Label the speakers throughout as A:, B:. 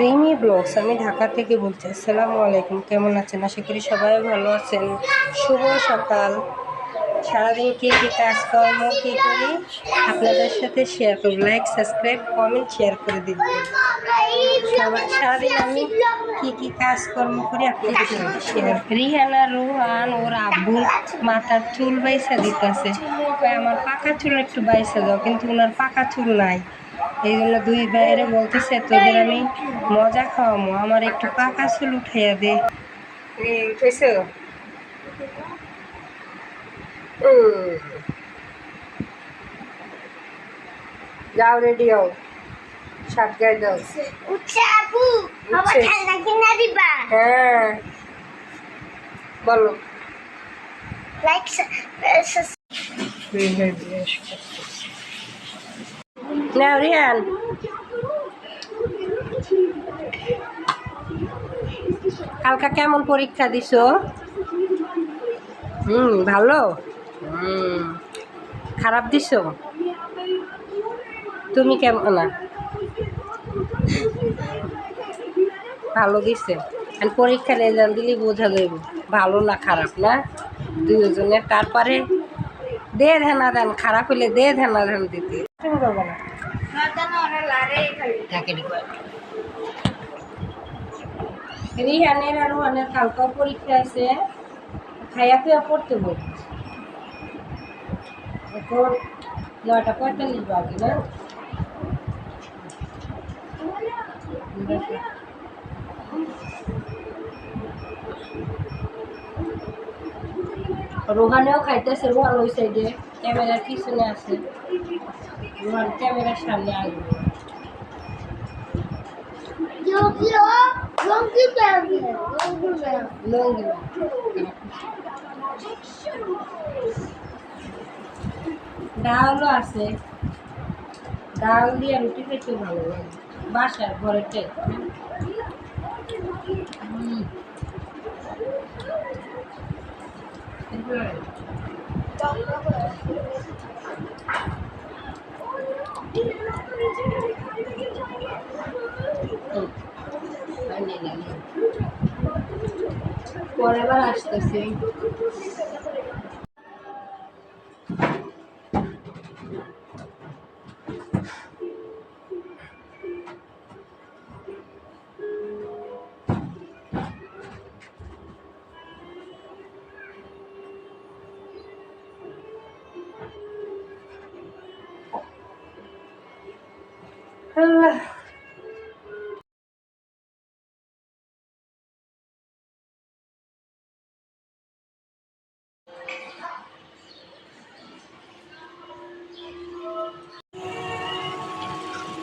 A: Rimi blogs আমি ঢাকা থেকে বলছি, আসসালামু আলাইকুম, কেমন আছেন? আশা করি সবাই ভালো আছেন। শুভ সকাল। সারাদিন কী কী কাজকর্ম, কী করি? আপনাদের সাথে শেয়ার করব লাইক সাবস্ক্রাইব কমেন্ট শেয়ার করে সবাই, সারাদিন আমি কী কী কাজকর্ম করি আপনাদের সাথে শেয়ার রিহানা, রোহান, ওর আব্বুর মাথার চুল বাইসা দিতেছে। আমার পাকা চুল একটু বাইসা দাও, কিন্তু ওনার পাকা চুল নাই। এই জন্য দুই ভাইয়েরে বলতেছে তোদের আমি মজা খাওয়ামো আমার একটু পাকা চুল উঠাইয়া দে। উঠেছে যাও রেডি হও। শার্ট গায়ে দাও।
B: উঠছে আপু আমার ঠান্ডা কিনা দিবা?
A: হ্যাঁ। বলো।
B: লাইক
A: না রিয়ান কালকা কেমন পরীক্ষা দিছো? হুম, ভালো? হুম, খারাপ দিছো? তুমি কেমন? না। ভালো দিছে। আর পরীক্ষার রেজাল্ট দিলে বোঝা যাবে ভালো না খারাপ, না? দুজনের তারপরে দে ধ্যানা দেন খারাপ হলে দে ধ্যানা ধ্যান দিতে। করব না রিহানের আর রোহানের পরীক্ষা আছে। খাইয়া খুয়া পড়তে বল এখন নয়টা পঁয়তাল্লিশ বাজে না? রোহানেও খাইতেছে রোহান ওই সাইডে ক্যামেরার পিছনে আছে। রোহান ক্যামেরার সামনে আসবে ডালও আছে ডাল দিয়ে রুটি খেতে ভালো লাগে বাসার হুম। হুম। পরের বার আসতেছি আল্লাহ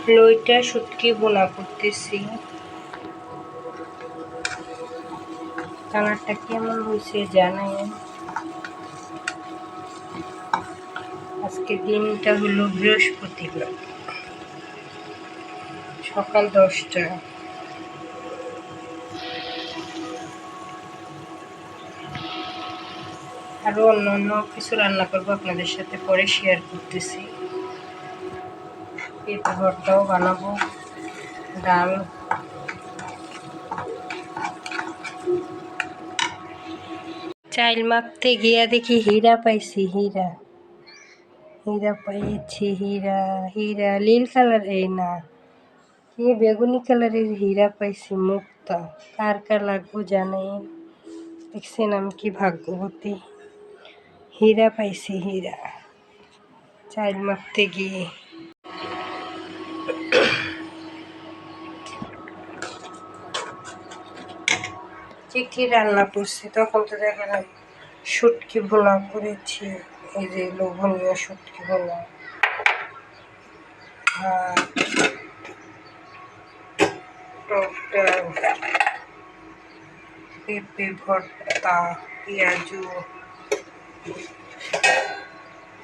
A: লইটা শুটকি বোনা করতেছি। কালারটা কেমন হয়েছে জানাই। আজকে দিনটা হলো বৃহস্পতিবার। সকাল দশটা। আরও অন্য অন্য কিছু রান্না করব আপনাদের সাথে পরে শেয়ার করতেছি। পেঁপে ভর্তাও বানাবো, ডাল। চাইল মাপতে গিয়া দেখি হীরা পাইছি, হীরা। হীরা পাইছি, হীরা হীরা নীল কালার, এই না। কি বেগুনি কালারের হীরা পাইছি মুক্তা। কার কার লাগবো জানাই দেখছেন আমি কি ভাগ্যবতী। হীরা পাইছি, হীরা। চাইল মাপতে গিয়ে। চিঠি রান্না করছি? তখন তো দেখালাম শুটকি ভোলা করেছি। এই যে লোভনীয় শুটকি ডাল পেঁপে ভর্তা, পেঁয়াজু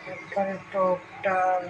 A: তারপরে টক ডাল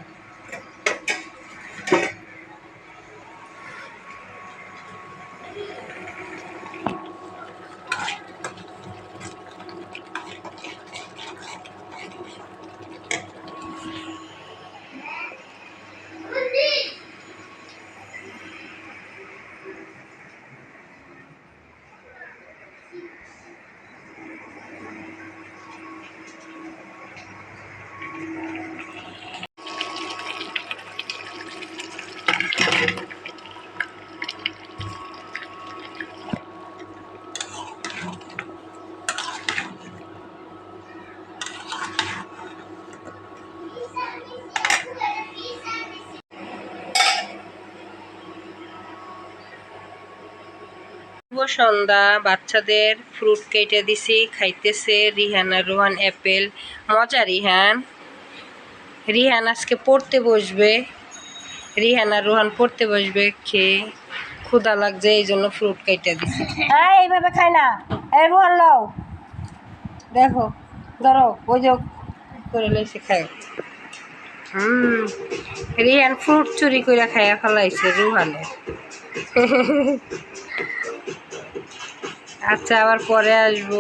A: সন্ধ্যা বাচ্চাদের ফ্রুট কেটে দিছি খাইতেছে রিহান আর রোহান অ্যাপেল মজা রিহান। রিহান আজকে পড়তে বসবে। রিহান আর রোহান পড়তে বসবে খেয়ে ক্ষুধা লাগছে এই জন্য ফ্রুট কেটে দিছি। হ্যাঁ এইভাবে খাই না। এই রোহান লও দেখো ধরো ওই যে করে লইছে খাই হুম রিহান ফ্রুট চুরি করে খাইয়া ফেলাইছে রুহানে আচ্ছা আবার পরে আসব।